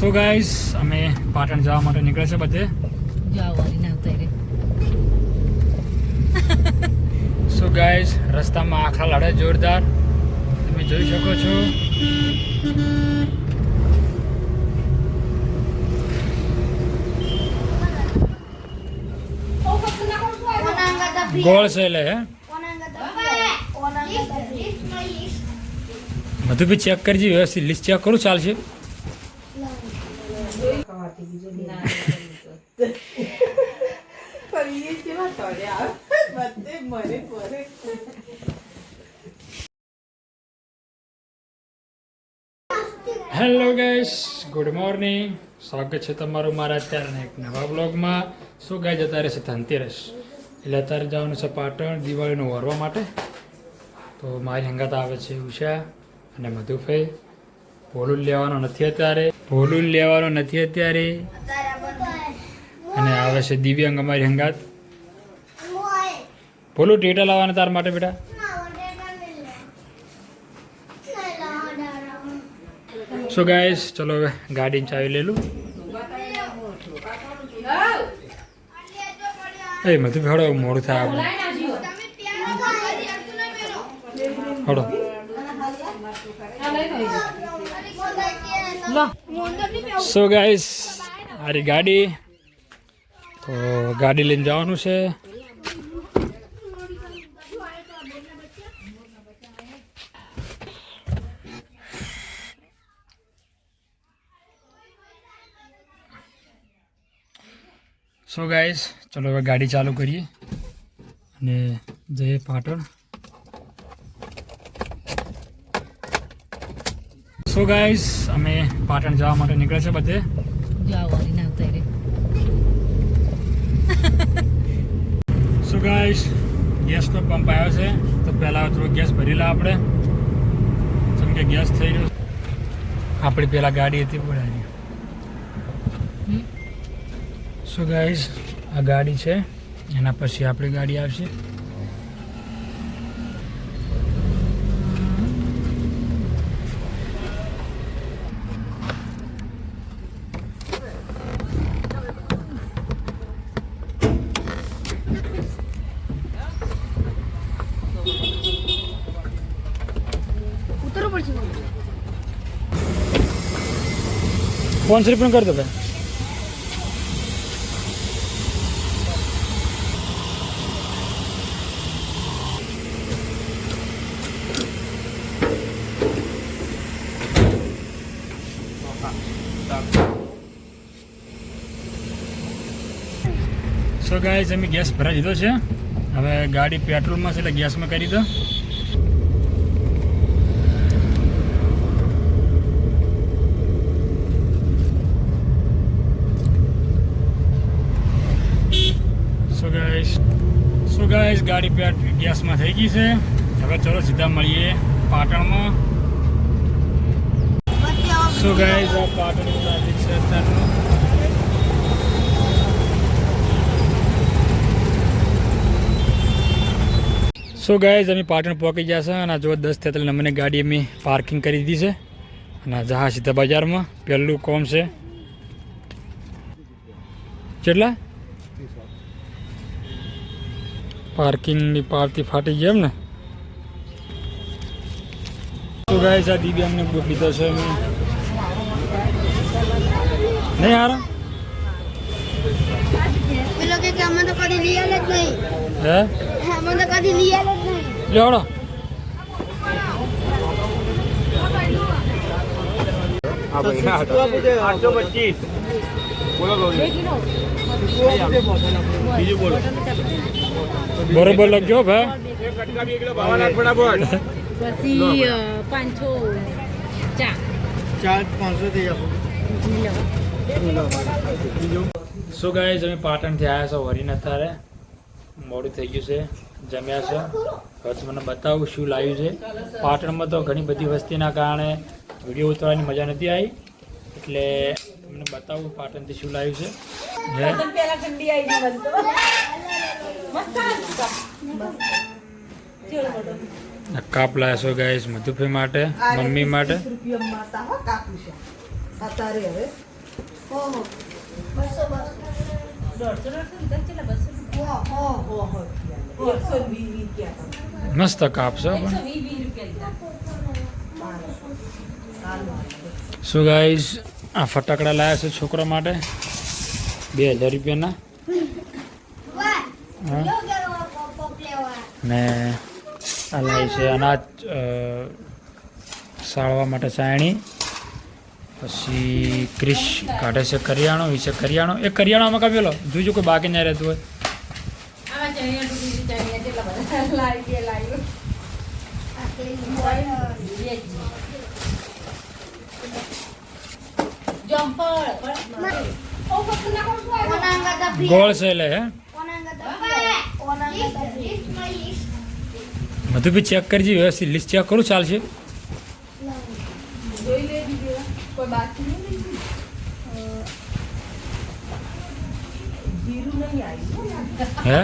So guys અમે પાટણ જવા માટે નીકળે છે બધે. સો ગાઈસ રસ્તામાં આખા લડે જોરદાર. તમે જોઈ શકો છો. ગોળ છે એટલે હે? બધું બી ચેક કરજી વ્યવસ્થિત લિસ્ટ ચેક કરું ચાલશે? ફરીએ કેવા તોડે આવે બધે મરે મરે હેલો ગાઈસ ગુડ મોર્નિંગ સ્વાગત છે તમારું મારા અત્યારના એક નવા બ્લોગમાં શું ગાય અત્યારે છે ધનતેરસ એટલે અત્યારે જવાનું છે પાટણ દિવાળીનું વરવા માટે તો મારી હંગાત આવે છે ઉષા અને મધુભાઈ બોલું લેવાનો નથી અત્યારે ભોલું લેવાનો નથી અત્યારે. અને આવે છે દિવ્યાંગ અમારી હંગાત. ભોલું ટેટા લાવવાના તાર માટે બેટા? So guys? ચલો હવે ગાડી ચાવી લેલું એ મધુ હળો, મોડું થાય આપણે હળો. સો ગાઈસ મારી ગાડી. તો ગાડી લઈને જવાનું છે. સો ગાઈસ ચલો હવે ગાડી ચાલુ કરીએ. અને જઈએ પાટણ. સો ગાઈસ અમે પાટણ જવા માટે નીકળે છે બધે. જવાની ના ઉતારે સો ગાઈસ ગેસનો પંપ આવ્યો છે. તો પહેલાં થોડો ગેસ ભરી લા આપણે. જેમ કે ગેસ થઈ ગયો આપણી પહેલાં ગાડી હતી બોલાવી? સો ગાઈસ આ ગાડી છે. એના પછી આપણી ગાડી આવશે. સ્લીપ પણ કરી દો ભાઈ. સો ગાઈઝ અમે ગેસ ભરાઈ દીધો છે. હવે ગાડી પેટ્રોલમાં છે એટલે ગેસમાં કરી દો સો ગાઈઝ સો ગાઈઝ ગાડી પેટ ગેસમાં થઈ ગઈ છે. હવે ચલો સીધા મળીએ પાટણમાં. સો ગાઈઝ આ પાટણનું ટ્રાફિક છે અત્યારનું. સો ગાઈઝ અમે પાટણ પહોંચી ગયા છે અને જો દસ તેતાલીસ નંબરની ગાડી અમે પાર્કિંગ કરી દીધી છે. અને જહા સીધા બજારમાં, પહેલું કોમ છે. કેટલા? પાર્કિંગની પાવતી ફાટી ગઈ એમ ને તો ગાઈઝ આ દીદી અમને બુક લીધો છે અમે નહીં હારા પેલો કે બરોબર લખજો ભાઈ? પછી પાંચસો ચા ચાર પાંચસો થઈ શું છે અમે પાટણથી આવ્યા છો વરીને અત્યારે. મોડું થઈ ગયું છે. જમ્યા છે. હવે મને બતાવું શું લાવ્યું છે. પાટણમાં તો ઘણી બધી વસ્તીના કારણે વીડિયો ઉતારવાની મજા નથી આવી. એટલે તમને બતાવું પાટણથી શું લાવ્યું છે. કાપ. લાવ્યા છો ગાઈસ મધુભાઈ માટે મમ્મી માટે. મસ્ત કાપ કાપશો એકસો વીસ આ ફટાકડા લાવ્યા છે છોકરા માટે. બે હજાર રૂપિયાના. ને આ લાવી છે અનાજ અ, સાળવા માટે સાયણી પછી ક્રિશ કાઢે છે કરિયાણો એ છે કરિયાણો. એ કરિયાણામાં કાપેલો જોજો કોઈ બાકી ના રહેતું હોય આમાં ચણિયા ડુંગળી ચણિયા કેટલા બધા લાવી બે લાવ્યો આ તેલ બોલ બે જ. જમ્પર પણ કોના અંગાતા ફ્રી ગોળ છે લે હે? બધું બી ચેક કરજી વ્યવસ્થિત લિસ્ટ ચેક કરું ચાલશે? હે?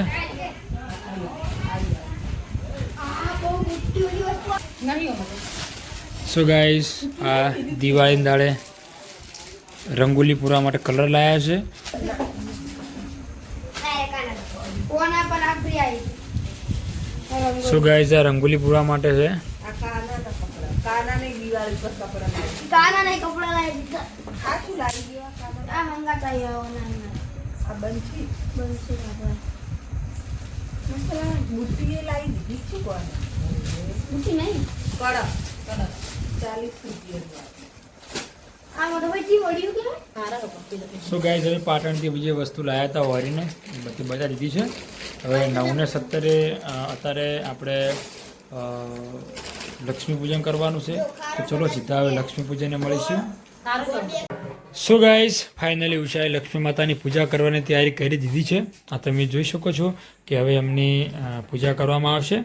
સો ગાઈસ આ દિવાળી દાડે રંગોલી પૂરા માટે કલર લાયા છે. શું પર આ સો ગાઈસ આ રંગોલી પૂરા માટે છે. ચાલીસ રૂપિયા સો ગાઈસ હવે પાટણથી બીજી વસ્તુ લાવ્યા હતા વરીને બધી બધા દીધી છે. હવે નવને સત્તરે અત્યારે આપણે લક્ષ્મી પૂજન કરવાનું છે. તો ચલો સીધા હવે લક્ષ્મી પૂજનને મળીશું. સો ગાઈઝ ફાઇનલી ઉષાએ લક્ષ્મી માતાની પૂજા કરવાની તૈયારી કરી દીધી છે. આ તમે જોઈ શકો છો કે હવે એમની પૂજા કરવામાં આવશે.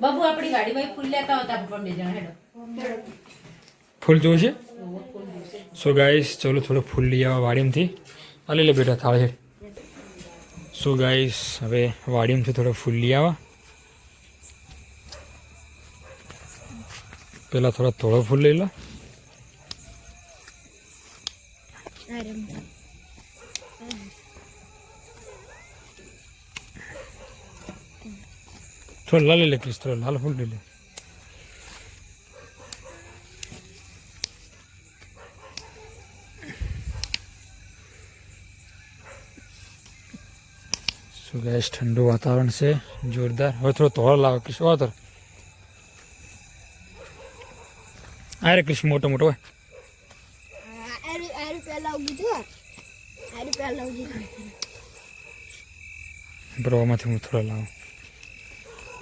બાબુ આપણી ગાડીમાં ફૂલ લેતા હતા પણ બે જણા હેડો. ફૂલ જોશે? સો ગાઈસ ચલો થોડો ફૂલ લઈ આવો વાડીમથી લઈ લે બેટા, થાળે છે. સો ગાઈસ હવે વાડીમથી થોડો ફૂલ લઈ આવા. પેલા થોડા થોડો ફૂલ લઈ લો. થોડો લાલ લે ક્રિસ થોડો લાલ ફૂલ લઈ લે. સો ગાઈસ ઠંડુ વાતાવરણ છે. જોરદાર. હવે થોડો તોળો લાવો. કૃષ્ણ વાતર આ રે ક્રિસ મોટો મોટો બરોમાંથી હું થોડો લાવું.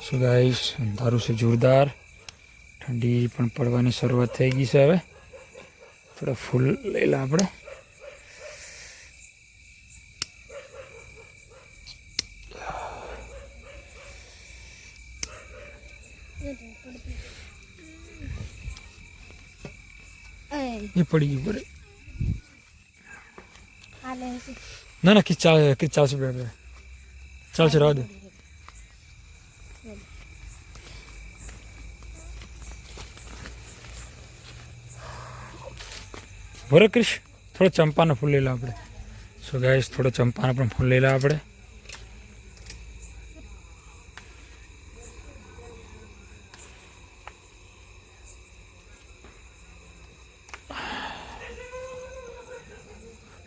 શું ગાઈશ? અંધારું છે, જોરદાર. ઠંડી પણ પડવાની શરૂઆત થઈ ગઈ છે હવે. થોડા ફૂલ લઈ લા આપણે. એ પડી ગયું બરે છે ના ના, કિસ ચાલે, કિસ ચાલશે, બે બે. ચાલશે, રહેવા દે. બરો ક્રિશ થોડો ચંપાના ફૂલ લઈ લો આપણે. સો ગાઈશ થોડો ચંપાના પણ ફૂલ લઈ લો આપણે.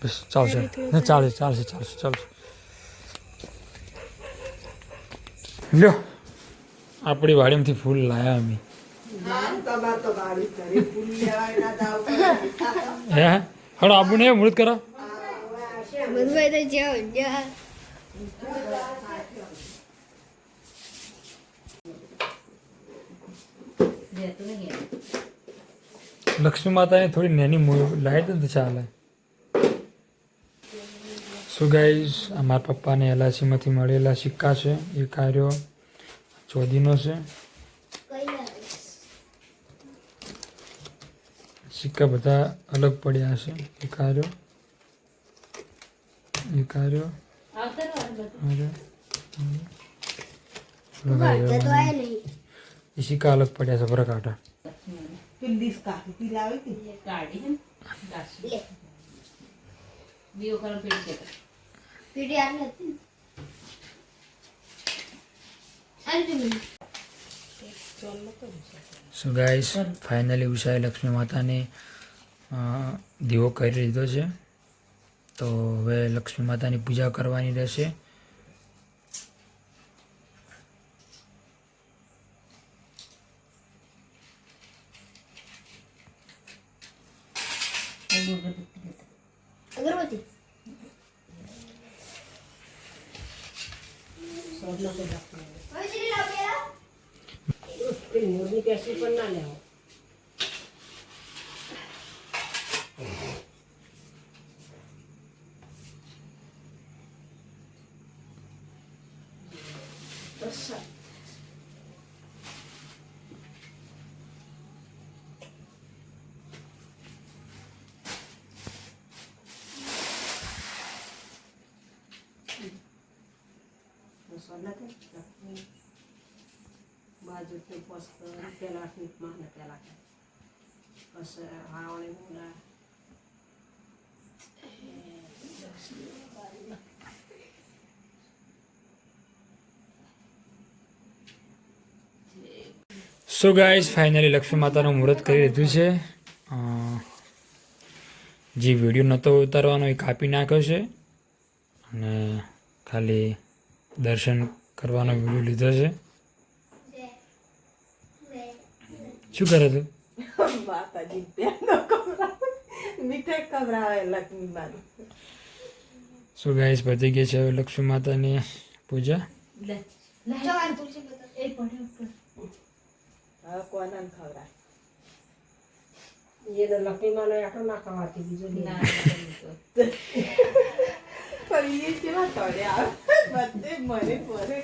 બસ ચાલશે. ને ચાલે ચાલશે ચાલશે ચાલશે. લ્યો. આપણી વાડીમાંથી ફૂલ લાયા અમે. હે હડો આબુ ને મૃત કરો. લક્ષ્મી માતાને થોડી નેની મૂ- લાવી દે તો ચાલે. શું ગાઈઝ આ મારા પપ્પાને એલઆઈસીમાંથી મળેલા સિક્કા છે એ કાર્યો ચોદીનો છે. સિક્કા બધા અલગ પડ્યા છે એ કાર્યો એ કાર્યો સિક્કા અલગ પડ્યા છે ભરકાટા કિલ્લીસ કાઢી. પીડી હતી. સો ગાઈસ ફાઇનલી ઉષાએ લક્ષ્મી માતાને દીવો કરી લીધો છે. તો હવે લક્ષ્મી માતાની પૂજા કરવાની રહેશે. અગરબત્તી હવે જેની લાવી. પોસ્ત પેલા ટીપમાં ને પેલા પછી હાવણી મુના સો ગાઈઝ ફાઇનલી લક્ષ્મી માતાનું મુહૂર્ત કરી લીધું છે. જે વીડિયો નહોતો ઉતારવાનો એ કાપી નાખ્યો છે. અને ખાલી દર્શન કરવાનો વીડિયો લીધો છે? શું કરે તું? સો ગાઈસ પતી ગઈ છે હવે લક્ષ્મી માતાની પૂજા? લક્ષ્મી માનો આટલો ના ખવાતી બીજું પણ એ કેવા તળે આવે બધે મને પડે